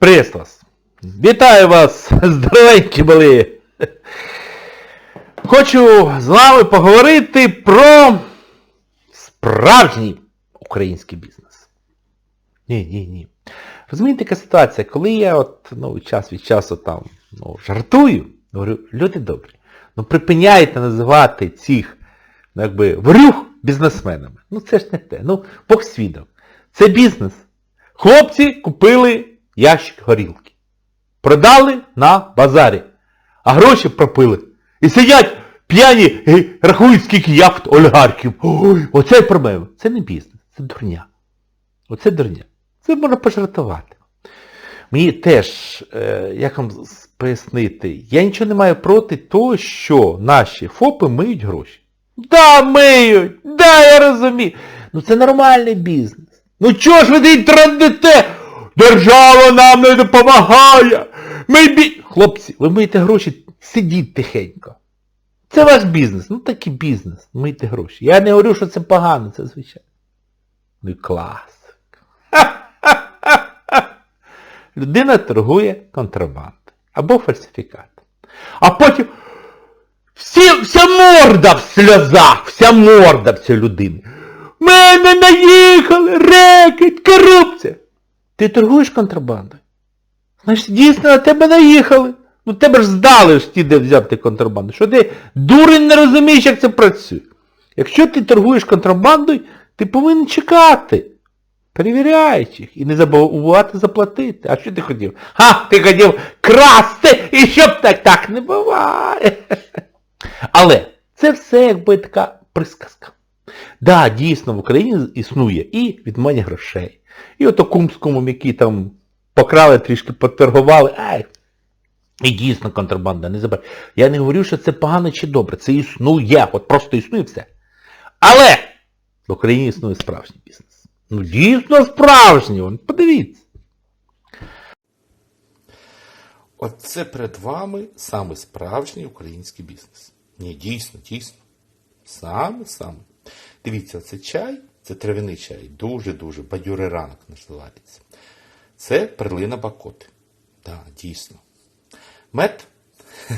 Вас. Вітаю вас, здоровенькі були. Хочу з вами поговорити про справжній український бізнес. Ні, ні, ні. Розумієте, яка ситуація, коли я от, ну, час від часу там ну, жартую, говорю, люди добрі, ну припиняйте називати цих, ну якби, врюх бізнесменами. Ну це ж не те. Ну, Бог свідок. Це бізнес. Хлопці купили ящик горілки. Продали на базарі. А гроші пропили. І сидять п'яні і рахують, скільки яхт олігархів. Ой, оце проблема. Це не бізнес, це дурня. Оце дурня. Це можна пожартувати. Мені теж, е, як вам пояснити, я нічого не маю проти того, що наші ФОПи миють гроші. Да, миють! Да, я розумію. Ну це нормальний бізнес. Ну чого ж ви традите? Держава нам не допомагає. Ми бі... Хлопці, ви миєте гроші, сидіть тихенько. Це ваш бізнес. Ну такий бізнес. Мийте гроші. Я не говорю, що це погано, це звичайно. Ну і клас. Людина торгує контрабандою або фальсифікатом. А потім всі, вся морда в сльозах, вся морда в цієї людини. Мене наїхали, рекет, корупція. Ти торгуєш контрабандою? Значить, дійсно на тебе наїхали. Ну тебе ж здали ж ті, де взяти контрабанду. Що ти дурень не розумієш, як це працює. Якщо ти торгуєш контрабандою, ти повинен чекати. Перевіряючи їх. І не забувати заплатити. А що ти хотів? Ха, ти хотів красти, і щоб так так не буває. Але це все якби така присказка. Да, дійсно, в Україні існує і відмання грошей. І ото кумському, які там покрали, трішки поторгували. Ай, і дійсно контрабанда, не забирай. Я не говорю, що це погано чи добре. Це існує. От просто існує все. Але в Україні існує справжній бізнес. Ну дійсно справжній. Подивіться. Оце перед вами саме справжній український бізнес. Ні, дійсно, дійсно. Саме саме. Дивіться, це чай, це травяний чай, дуже-дуже бадьорий ранок називається. Це перлина бакоти. Так, дійсно. Мед.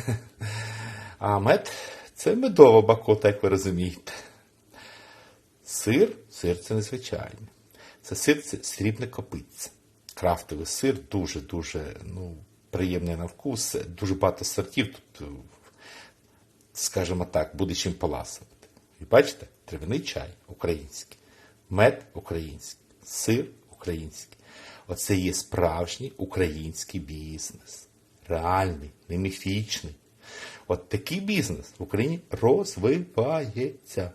А мед це медова бакота, як ви розумієте. Сир, сир це незвичайний. Це сир це срібне копитце. Крафтовий сир дуже-дуже ну, приємний на вкус. Дуже багато сортів тут, скажімо так, буде чим поласувати. І бачите, травяний чай український, мед український, сир український. Оце є справжній український бізнес. Реальний, не міфічний. От такий бізнес в Україні розвивається.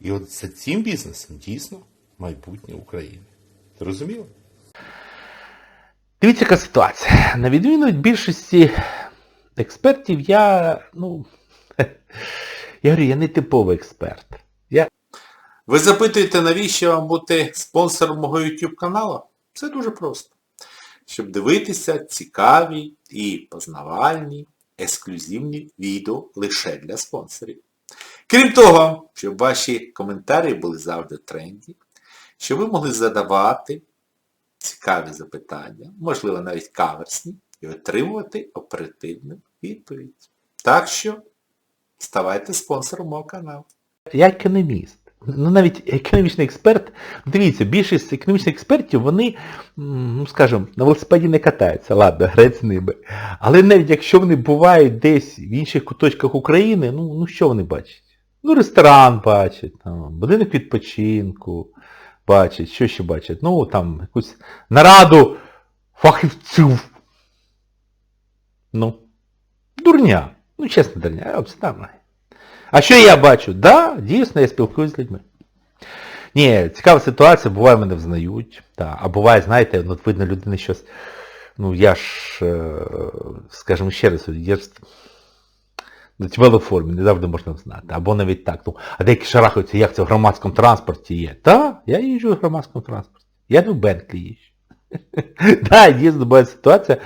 І от за цим бізнесом дійсно майбутнє України. Зрозуміло? Дивіться, яка ситуація. На відміну від більшості експертів, я, ну, я говорю, я не типовий експерт. Я Ви запитуєте, навіщо вам бути спонсором мого YouTube каналу? Це дуже просто. Щоб дивитися цікаві і познавальні, ексклюзивні відео лише для спонсорів. Крім того, щоб ваші коментарі були завжди тренді, щоб ви могли задавати цікаві запитання, можливо навіть каверсні, і отримувати оперативну відповідь. Так що ставайте спонсором мого каналу. Я економіст. Ну навіть економічний експерт, дивіться, більшість економічних експертів, вони, ну скажімо, на велосипеді не катаються, ладно, грець з ними. Але навіть якщо вони бувають десь в інших куточках України, ну, ну що вони бачать? Ну, ресторан бачать, там, будинок відпочинку бачать, що ще бачать? Ну, там, якусь нараду фахівців. Ну, дурня. Ну, чесно, дурня, обставина. А що я бачу? Да, дійсно, я спілкуюся з людьми. Ні, цікава ситуація, буває мене взнають. Та, а буває, знаєте, ну, от видно людини щось. Ну я ж, е, скажімо ще раз, я ж на в формі, не завжди можна знати. Або навіть так. Ну, а деякі шарахаються, як це в громадському транспорті є. Та, я їжджу в громадському транспорті. Я не в Бентлі їжджу. Так, дійсно, буває ситуація.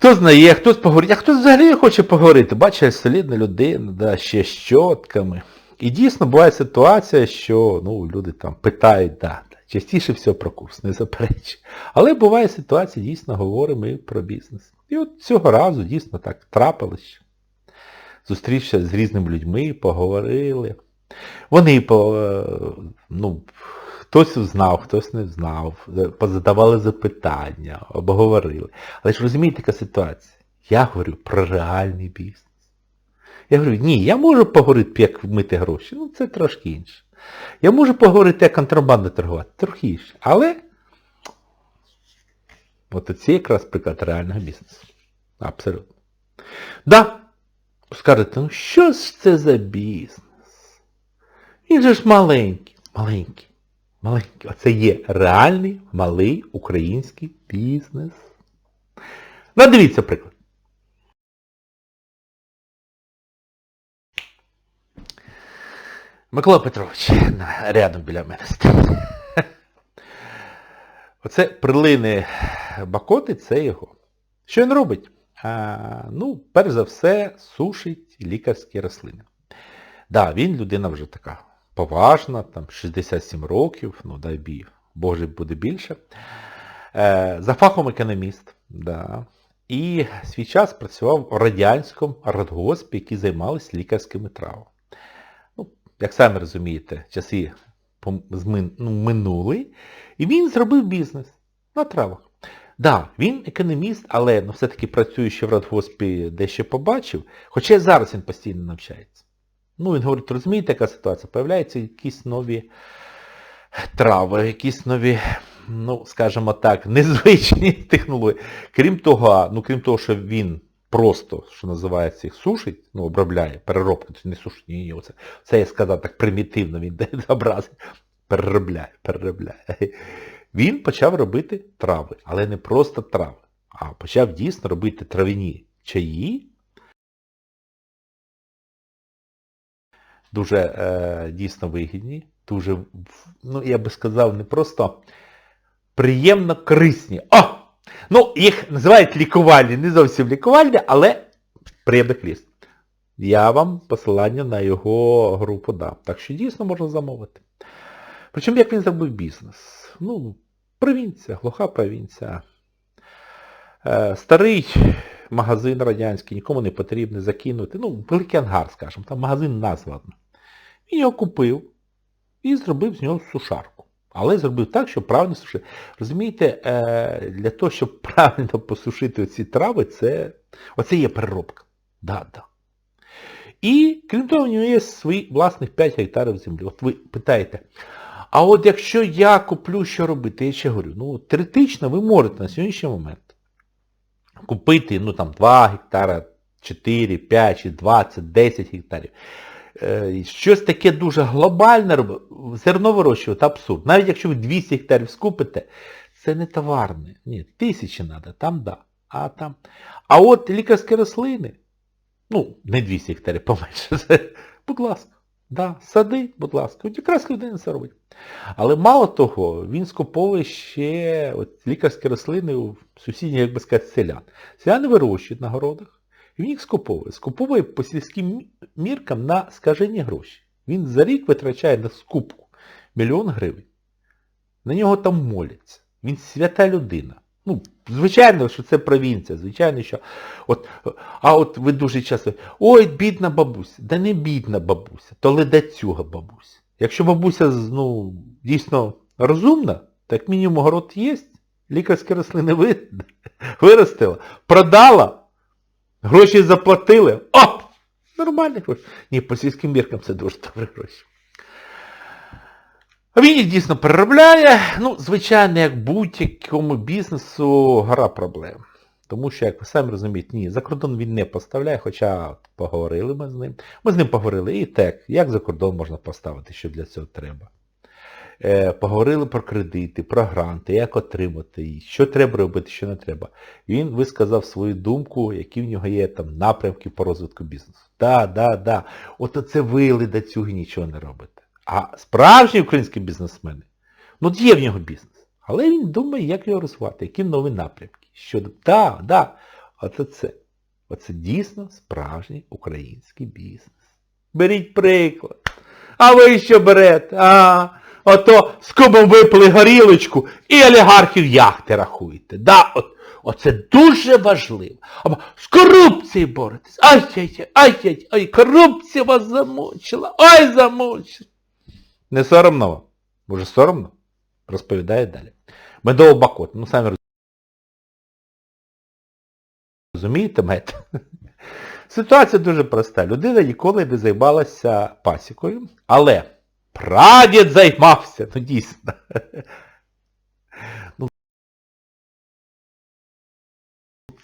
Хто знає, хтось поговорить, а хтось взагалі хоче поговорити. Бачиш, солідна людина, да, ще з щотками. І дійсно буває ситуація, що ну, люди там питають, да, Частіше всього про курс, не заперечую. Але буває ситуація, дійсно говоримо і про бізнес. І от цього разу дійсно так трапилось. Зустрівся з різними людьми, поговорили. Вони е, ну, хтось знав, хтось не знав, позадавали запитання, обговорили. Але ж розумієте, яка ситуація? Я говорю про реальний бізнес. Я говорю, ні, я можу поговорити, як вмити гроші. Ну, це трошки інше. Я можу поговорити, як контрабанду торгувати, трохи інше. Але от це якраз приклад реального бізнесу. Абсолютно. Да, скажете, ну що ж це за бізнес? Він же ж маленький, маленький, маленький. Оце є реальний малий український бізнес. Ну, дивіться приклад. Микола Петрович, рядом біля мене стоїть. Оце прилини Бакоти, це його. Що він робить? А, ну, перш за все, сушить лікарські рослини. Да, він людина вже така поважна, там 67 років, ну дай бій, Боже буде більше. Е, за фахом економіст, да. І свій час працював у радянському радгоспі, який займалися лікарськими травами. Ну, як самі розумієте, часи ну, минули, і він зробив бізнес на травах. Да, він економіст, але ну, все-таки працюючи в радгоспі дещо побачив, хоча зараз він постійно навчається. Ну, він говорить, розумієте, яка ситуація? Появляються якісь нові трави, якісь нові, ну, скажімо так, незвичні технології. Крім того, ну, крім того, що він просто, що називається, їх сушить, ну, обробляє, переробка, це не сушить, ні, ні, оце, це я сказав так примітивно, він дає образи. Переробляє, переробляє. Він почав робити трави, але не просто трави, а почав дійсно робити трав'яні чаї, дуже е, дійсно вигідні, дуже, ну я би сказав, не просто приємно корисні. О! Ну, їх називають лікувальні, не зовсім лікувальні, але приємно корисні. Я вам посилання на його групу дам. Так що дійсно можна замовити. Причому як він зробив бізнес? Ну, провінція, глуха провінція. Е, старий магазин радянський, нікому не потрібний закинути. Ну, великий ангар, скажімо, там магазин названо. Він його купив і зробив з нього сушарку. Але зробив так, щоб правильно сушити. Розумієте, е, для того, щоб правильно посушити ці трави, це оце є переробка. Да, да. І, крім того, у нього є свої власних 5 гектарів землі. От ви питаєте, а от якщо я куплю, що робити? Я ще говорю, ну, теоретично ви можете на сьогоднішній момент купити, ну, там, 2 гектара, 4, 5, чи 20, 10 гектарів. Е, Щось таке дуже глобальне робити, зерно вирощувати абсурд. Навіть якщо ви 200 гектарів скупите, це не товарне. Ні, тисячі треба, там да. А там. А от лікарські рослини, ну, не 200 гектарів поменше, це, будь ласка, да, сади, будь ласка. От якраз людина це робить. Але мало того, він скуповує ще от, лікарські рослини у сусідніх, як би сказати, селян. Селяни вирощують на городах. Він їх скуповує. Скуповує по сільським міркам на скажені гроші. Він за рік витрачає на скупку мільйон гривень. На нього там моляться. Він свята людина. Ну, звичайно, що це провінція, звичайно, що. От, а от ви дуже часто, ой, бідна бабуся. Да не бідна бабуся, то ледацюга бабуся. Якщо бабуся ну, дійсно розумна, то як мінімум город є, лікарські рослини ви- виростила, продала, Гроші заплатили. Оп! Нормальні гроші. Ні, по сільським міркам це дуже добрі гроші. А він їх дійсно переробляє. Ну, звичайно, як будь-якому бізнесу гора проблем. Тому що, як ви самі розумієте, ні, за кордон він не поставляє, хоча поговорили ми з ним. Ми з ним поговорили і так, як за кордон можна поставити, що для цього треба. Е, поговорили про кредити, про гранти, як отримати їх, що треба робити, що не треба. Він висказав свою думку, які в нього є там напрямки по розвитку бізнесу. Да, да, да. От оце ви ледацюги нічого не робите. А справжні українські бізнесмени, ну є в нього бізнес. Але він думає, як його розвивати, які нові напрямки. Що, да, да, оце це. Оце дійсно справжній український бізнес. Беріть приклад. А ви що берете? А, ото з кубом випили горілочку і олігархів яхти рахуєте. Да, от, оце дуже важливо. Або з корупцією боретесь. Ай-яй-яй, ай-яй, ай, корупція вас замучила. Ай, замучила. Не соромно вам? Може соромно? Розповідає далі. Медово бакот. Ну, самі розумієте, мед? Ситуація дуже проста. Людина ніколи не займалася пасікою, але прадід займався, ну дійсно. Ну,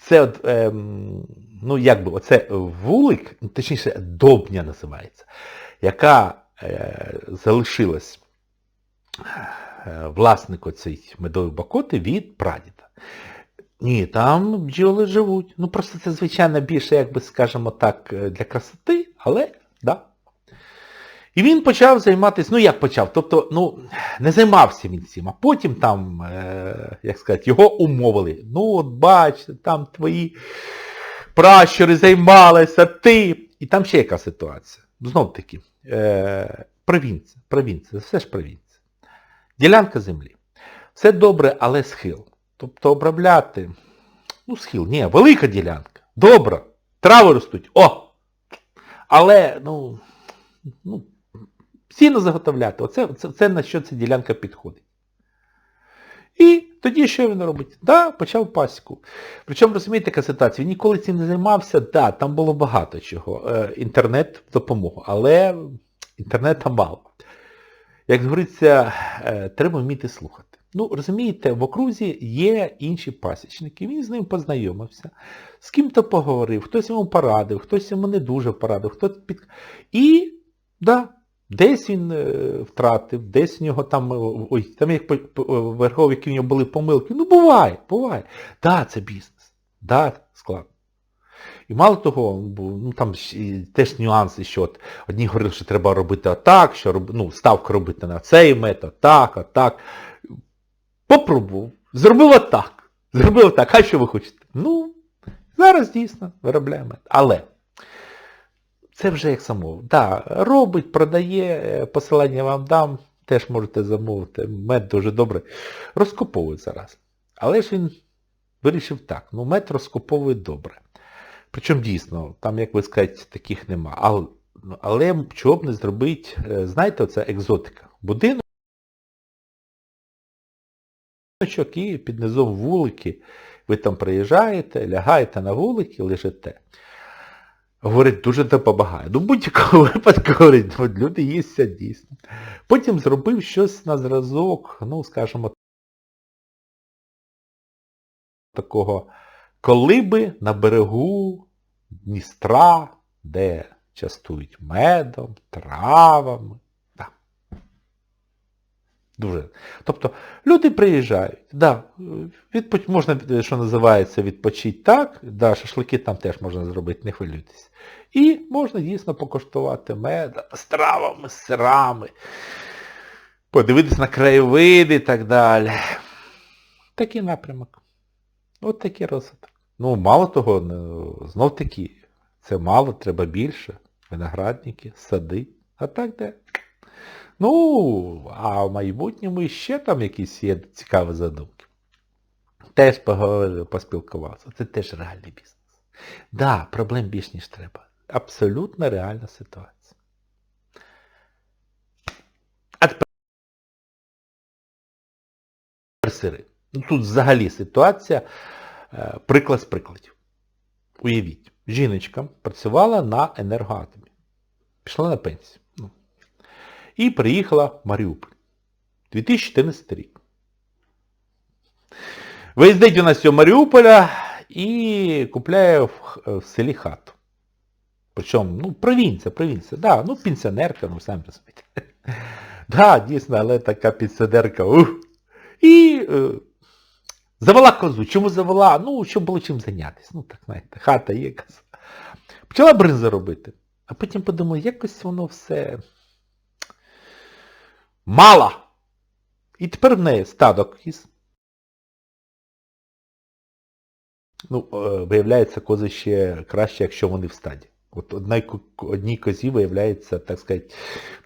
це от, ем, ну як би, оце вулик, ну, точніше, добня називається, яка е, залишилась е, власнику цієї медової бакоти від прадіда. Ні, там бджоли живуть. Ну просто це, звичайно, більше, як би скажемо так, е, для красоти, але, да. І він почав займатися, ну як почав, тобто, ну, не займався він цим, а потім там, е, як сказати, його умовили. Ну от бачите, там твої пращури займалися, ти. І там ще яка ситуація. Знов таки, е, провінція, провінція, все ж провінція. Ділянка землі. Все добре, але схил. Тобто обробляти, ну схил, ні, велика ділянка. Добра. Трави ростуть. О! Але, ну, ну, сіно заготовляти. Оце, це, це на що ця ділянка підходить. І тоді що він робить? Да, почав пасіку. Причому, розумієте, яка ситуація? Він ніколи цим не займався, да, там було багато чого. Е, інтернет допомогу, але інтернету мало. Як говориться, е, треба вміти слухати. Ну, розумієте, в окрузі є інші пасічники, він з ним познайомився, з ким-то поговорив, хтось йому порадив, хтось йому не дуже порадив, хтось під... І, да, десь він е, втратив, десь в нього там, е, ой, там як по- по- нього були помилки. Ну, буває, буває. Да, це бізнес. Да, складно. І мало того, ну там теж нюанси, що от одні говорили, що треба робити отак, що ну, ставку робити на цей метод, так, отак. Попробував. Зробив отак. Зробив отак. А що ви хочете? Ну, зараз дійсно виробляємо. Але це вже як самов. Да, робить, продає, е, посилання вам дам, теж можете замовити. Мед дуже добре. Розкуповують зараз. Але ж він вирішив так. Ну, мед розкуповують добре. Причому дійсно, там, як ви скажете, таких нема. Але, але чого б не зробити, е, знаєте, оце екзотика. Будинок. І під низом вулики. Ви там приїжджаєте, лягаєте на вулики, лежите. Говорить, дуже допомагає. Ну, будь-якого випадку, говорить, от люди їстять дійсно. Потім зробив щось на зразок, ну, скажімо, такого коли би на берегу Дністра, де частують медом, травами. Дуже. Тобто люди приїжджають, да, відпоч... можна, що називається, відпочити так, да, шашлики там теж можна зробити, не хвилюйтесь. І можна дійсно покуштувати мед з травами, з сирами, подивитись на краєвиди і так далі. Такий напрямок. От такий розвиток. Ну, мало того, ну, знов таки, це мало, треба більше. Виноградники, сади. А так де? Ну, а в майбутньому ще там якісь є цікаві задумки. Теж поговорив, поспілкувався. Це теж реальний бізнес. Да, проблем більш ніж треба. Абсолютно реальна ситуація. Сири. Ну тут взагалі ситуація, е, приклад з прикладів. Уявіть, жіночка працювала на енергоатомі. Пішла на пенсію. І приїхала в Маріуполь. 2014 рік. Виїздить вона з цього Маріуполя і купляє в, в селі хату. Причому, ну, провінція, провінція, да, ну, пенсіонерка, ну, самі розумієте. Да, дійсно, але така пенсіонерка, ух. І е, завела козу. Чому завела? Ну, щоб було чим зайнятися. Ну, так, знаєте, хата є коза. Почала бринза робити. А потім подумала, якось воно все мало. І тепер в неї стадок із. Ну, е, виявляється, кози ще краще, якщо вони в стаді. От одній, козі виявляється, так сказати,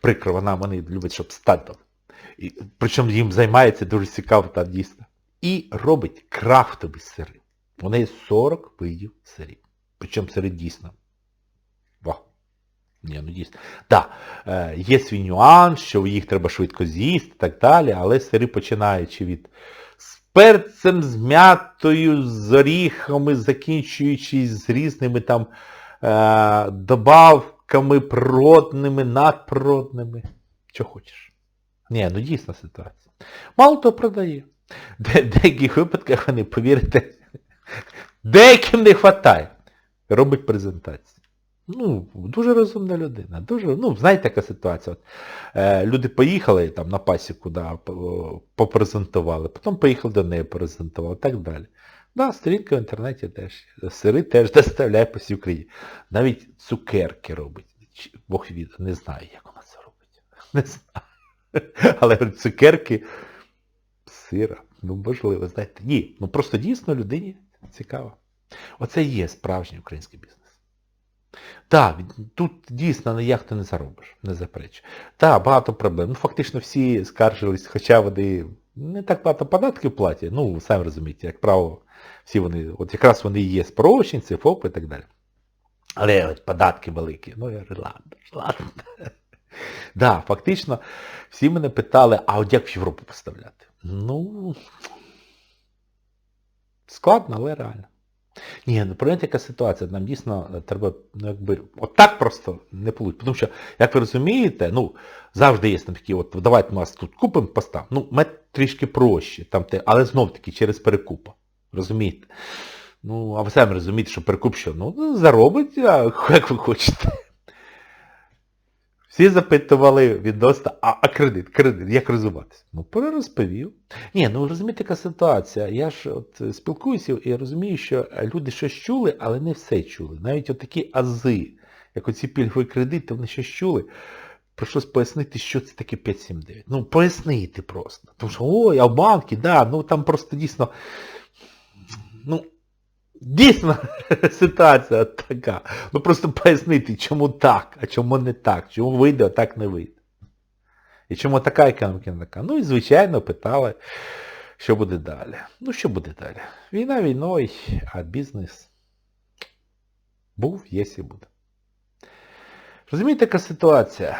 прикро, вона вони люблять, щоб стадо. І, причому їм займається дуже цікаво там дійсно. І робить крафтові сири. У неї 40 видів сирів. Причому сири дійсно. Ні, ну дійсно. Так, е, є свій нюанс, що їх треба швидко з'їсти і так далі, але сири починаючи від з перцем, з м'ятою, з оріхами, закінчуючи з різними там е, добавками природними, надприродними. Що хочеш. Ні, ну дійсна ситуація. Мало того продає. В деяких випадках вони, повірите, деяким не вистачає. Робить презентацію. Ну, дуже розумна людина. Дуже, ну, знаєте, яка ситуація. От, е, люди поїхали там на пасіку, да, попрезентували, потім поїхали до неї презентували, так далі. Да, сторінка в інтернеті теж. Сири теж доставляє по всій Україні. Навіть цукерки робить. Бог від, не знаю, як вона це робить. Не знаю. Але цукерки сира. Ну, можливо, знаєте. Ні, ну просто дійсно людині цікаво. Оце і є справжній український бізнес. Так, тут дійсно ніяк ти не заробиш, не заперечу. Так, багато проблем. Ну, фактично всі скаржились, хоча вони не так багато податків платять, ну, самі розумієте, як правило, всі вони, от якраз вони і є спрощенці, ФОПи і так далі. Але от податки великі. Ну, я говорю, ладно, ладно. Да, фактично, всі мене питали, а от як в Європу поставляти? Ну, складно, але реально. Ні, ну понимаєте, яка ситуація, нам дійсно е, треба, ну якби, от так просто не вийде. Тому що, як ви розумієте, ну, завжди є там такі, от давайте ми тут купимо, постав. Ну, мед трішки проще, там, але знов таки через перекупа. Розумієте? Ну, а ви самі розумієте, що перекуп що? Ну, ну, заробить, а як ви хочете. Всі запитували відносно, а, а кредит, кредит, як розвиватися? Ну, перерозповів. Ні, ну розумієте, яка ситуація. Я ж от е, спілкуюся і розумію, що люди щось чули, але не все чули. Навіть от такі ази, як оці пільгові кредити, вони щось чули. Прийшлось пояснити, що це таке 579. Ну, пояснити просто. Тому що, ой, а в банки, да, ну там просто дійсно. Ну, дійсно ситуація така. Ну просто пояснити, чому так, а чому не так, чому вийде, а так не вийде. І чому така економіка не така? Ну і звичайно питали, що буде далі. Ну що буде далі? Війна війною, а бізнес був, є і буде. Розумієте, яка ситуація?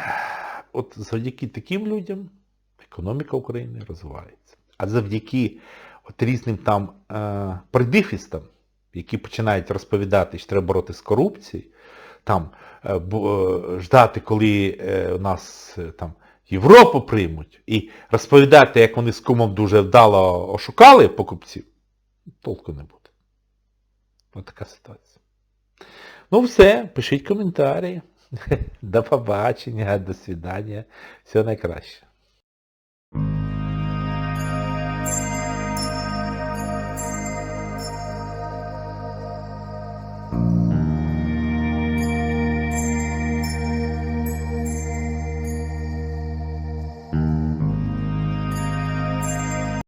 От завдяки таким людям економіка України розвивається. А завдяки от різним там е, придифістам, які починають розповідати, що треба боротися з корупцією, там е, е, ждати, коли е, у нас там Європу приймуть, і розповідати, як вони з кумом дуже вдало ошукали покупців, толку не буде. Ось така ситуація. Ну все, пишіть коментарі. До побачення, до свидання. Всього найкраще.